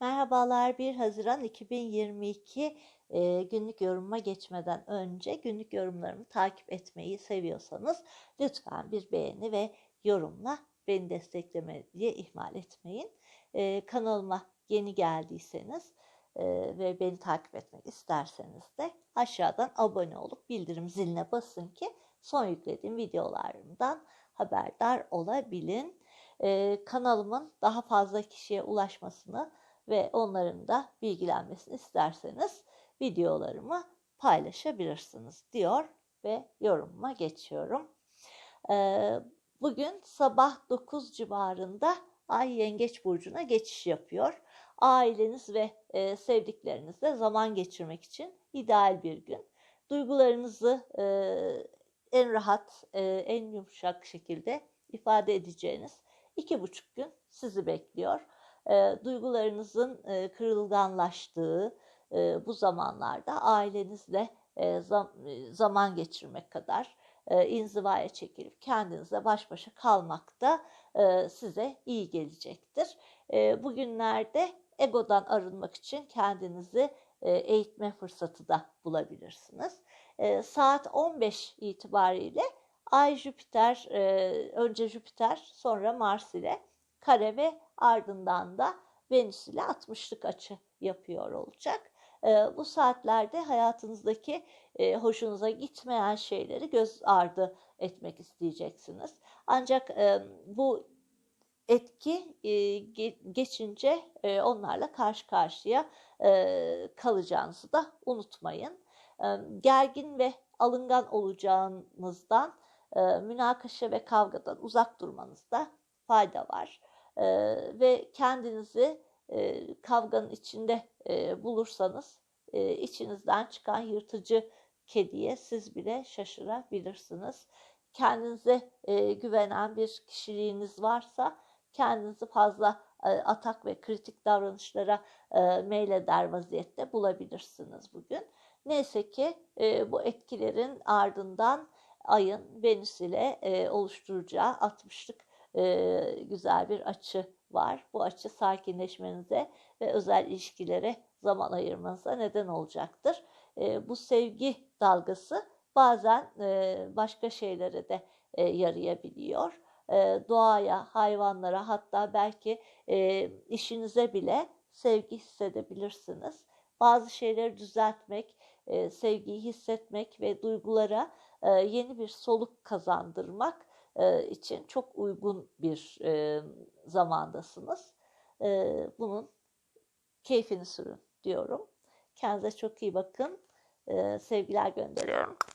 Merhabalar 1 Haziran 2022 e, günlük yorumuma geçmeden önce günlük yorumlarımı takip etmeyi seviyorsanız lütfen bir beğeni ve yorumla beni desteklemeyi ihmal etmeyin. E, kanalıma yeni geldiyseniz e, ve beni takip etmek isterseniz de aşağıdan abone olup bildirim ziline basın ki son yüklediğim videolarımdan haberdar olabilin. E, kanalımın daha fazla kişiye ulaşmasını ve onların da bilgilenmesini isterseniz videolarımı paylaşabilirsiniz diyor ve yorumuma geçiyorum. Ee, bugün sabah 9 civarında Ay Yengeç Burcu'na geçiş yapıyor. Aileniz ve e, sevdiklerinizle zaman geçirmek için ideal bir gün. Duygularınızı e, en rahat, e, en yumuşak şekilde ifade edeceğiniz iki buçuk gün sizi bekliyor e, duygularınızın e, kırılganlaştığı e, bu zamanlarda ailenizle e, zam, zaman geçirmek kadar e, inzivaya çekilip kendinize baş başa kalmak da e, size iyi gelecektir. E, bugünlerde egodan arınmak için kendinizi e, eğitme fırsatı da bulabilirsiniz. E, saat 15 itibariyle Ay Jüpiter, e, önce Jüpiter sonra Mars ile kare ve ardından da Venüs ile 60'lık açı yapıyor olacak. E, bu saatlerde hayatınızdaki e, hoşunuza gitmeyen şeyleri göz ardı etmek isteyeceksiniz. Ancak e, bu etki e, geçince onlarla karşı karşıya kalacağınızı da unutmayın. Gergin ve alıngan olacağınızdan münakaşa ve kavgadan uzak durmanızda fayda var e, ve kendinizi e, kavganın içinde e, bulursanız e, içinizden çıkan yırtıcı kediye siz bile şaşırabilirsiniz. Kendinize e, güvenen bir kişiliğiniz varsa kendinizi fazla e, atak ve kritik davranışlara e, meyleder vaziyette bulabilirsiniz bugün. Neyse ki e, bu etkilerin ardından ayın Venüs ile e, oluşturacağı 60'lık e, güzel bir açı var. Bu açı sakinleşmenize ve özel ilişkilere zaman ayırmanıza neden olacaktır. E, bu sevgi dalgası bazen e, başka şeylere de e, yarayabiliyor. E, doğaya, hayvanlara hatta belki e, işinize bile sevgi hissedebilirsiniz. Bazı şeyleri düzeltmek, e, sevgiyi hissetmek ve duygulara e, yeni bir soluk kazandırmak e, için çok uygun bir e, zamandasınız. E, bunun keyfini sürün diyorum. Kendinize çok iyi bakın. Sevgiler gönderiyorum.